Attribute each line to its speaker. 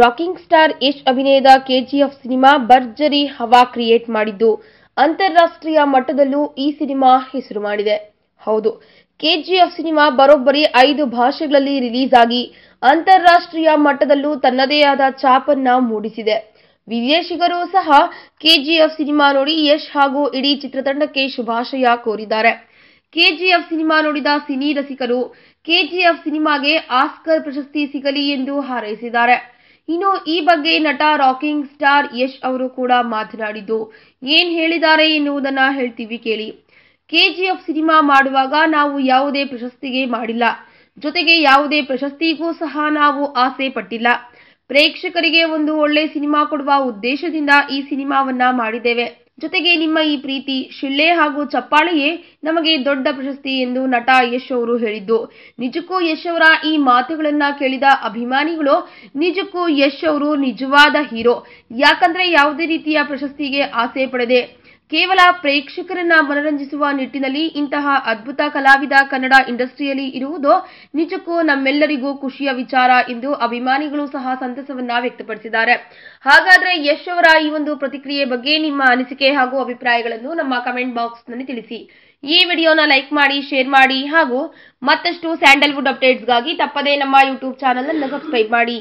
Speaker 1: Rocking star Yash ಅಭಿನಯದ KGF cinema ಭರ್ಜರಿ ಹವಾ ಕ್ರಿಯೇಟ್ ಮಾಡಿದ್ದು. ಅಂತಾರಾಷ್ಟ್ರೀಯ ಮಟ್ಟದಲ್ಲೂ ಈ ಸಿನಿಮಾ ಹೆಸರು ಮಾಡಿದೆ. ಹೌದು, ಕೆಜಿಎಫ್ ಸಿನಿಮಾ ಬರೋಬ್ಬರಿ ಐದು ಭಾಷೆಗಳಲ್ಲಿ ರಿಲೀಸ್ ಆಗಿ ಅಂತಾರಾಷ್ಟ್ರೀಯ ಮಟ್ಟದಲ್ಲೂ ತನ್ನದೇ ಆದ ಛಾಪನ್ನ ಮೂಡಿಸಿದೆ. ವಿದೇಶಿಗರು ಸಹ ಕೆಜಿಎಫ್ ಸಿನಿಮಾ ನೋಡಿ ಯಶ್ ಹಾಗೂ ಇಡೀ ಚಿತ್ರತಂಡಕ್ಕೆ ಶುಭಾಶಯ ಕೋರಿದ್ದಾರೆ. ಕೆಜಿಎಫ್ ಸಿನಿಮಾ ನೋಡಿದ ಸಿನಿ ರಸಿಕರು, ಕೆಜಿಎಫ್ ಸಿನಿಮಾಗೆ ಆಸ್ಕರ್ ಪ್ರಶಸ್ತಿ ಸಿಗಲಿ ಎಂದು ಹಾರೈಸಿದ್ದಾರೆ. ಇನ್ನು ಈ ಬಗ್ಗೆ ನಟ ರಾಕಿಂಗ್ ಸ್ಟಾರ್ ಯಶ್ ಅವರು ಕೂಡ ಮಾತನಾಡಿದ್ದು, ಏನ್ ಹೇಳಿದ್ದಾರೆ ಎನ್ನುವುದನ್ನ ಹೇಳ್ತೀವಿ ಕೇಳಿ. ಕೆಜಿಎಫ್ ಸಿನಿಮಾ ಮಾಡುವಾಗ ನಾವು ಯಾವುದೇ ಪ್ರಶಸ್ತಿಗೆ ಮಾಡಿಲ್ಲ. ಜೊತೆಗೆ ಯಾವುದೇ ಪ್ರಶಸ್ತಿಗೂ ಸಹ ನಾವು ಆಸೆ ಪಟ್ಟಿಲ್ಲ. ಪ್ರೇಕ್ಷಕರಿಗೆ ಒಂದು ಒಳ್ಳೆ ಸಿನಿಮಾ ಕೊಡುವ ಉದ್ದೇಶದಿಂದ ಈ ಸಿನಿಮಾವನ್ನ ಮಾಡಿದ್ದೇವೆ. ಜೊತೆಗೆ ನಿಮ್ಮ ಈ ಪ್ರೀತಿ, ಶಿಳ್ಳೆ ಹಾಗೂ ಚಪ್ಪಾಳೆಯೇ ನಮಗೆ ದೊಡ್ಡ ಪ್ರಶಸ್ತಿ ಎಂದು ನಟ ಯಶ್ ಅವರು ಹೇಳಿದ್ದು. ನಿಜಕ್ಕೂ ಯಶ್ ಅವರ ಈ ಮಾತುಗಳನ್ನ ಕೇಳಿದ ಅಭಿಮಾನಿಗಳು, ನಿಜಕ್ಕೂ ಯಶ್ ಅವರು ನಿಜವಾದ ಹೀರೋ. ಯಾಕಂದ್ರೆ ಯಾವುದೇ ರೀತಿಯ ಪ್ರಶಸ್ತಿಗೆ ಆಸೆ ಪಡದೆ ಕೇವಲ ಪ್ರೇಕ್ಷಕರನ್ನ ಮನರಂಜಿಸುವ ನಿಟ್ಟಿನಲ್ಲಿ ಇಂತಹ ಅದ್ಭುತ ಕಲಾವಿದ ಕನ್ನಡ ಇಂಡಸ್ಟ್ರಿಯಲ್ಲಿ ಇರುವುದು ನಿಜಕ್ಕೂ ನಮ್ಮೆಲ್ಲರಿಗೂ ಖುಷಿಯ ವಿಚಾರ ಎಂದು ಅಭಿಮಾನಿಗಳು ಸಹ ಸಂತಸವನ್ನ ವ್ಯಕ್ತಪಡಿಸಿದ್ದಾರೆ. ಹಾಗಾದ್ರೆ ಯಶ್ ಅವರ ಈ ಒಂದು ಪ್ರತಿಕ್ರಿಯೆ ಬಗ್ಗೆ ನಿಮ್ಮ ಅನಿಸಿಕೆ ಹಾಗೂ ಅಭಿಪ್ರಾಯಗಳನ್ನು ನಮ್ಮ ಕಮೆಂಟ್ ಬಾಕ್ಸ್ನಲ್ಲಿ ತಿಳಿಸಿ. ಈ ವಿಡಿಯೋನ ಲೈಕ್ ಮಾಡಿ, ಶೇರ್ ಮಾಡಿ ಹಾಗೂ ಮತ್ತಷ್ಟು ಸ್ಯಾಂಡಲ್ವುಡ್ ಅಪ್ಡೇಟ್ಸ್ಗಾಗಿ ತಪ್ಪದೇ ನಮ್ಮ ಯೂಟ್ಯೂಬ್ ಚಾನಲ್ ಅನ್ನು ಸಬ್ಸ್ಕ್ರೈಬ್ ಮಾಡಿ.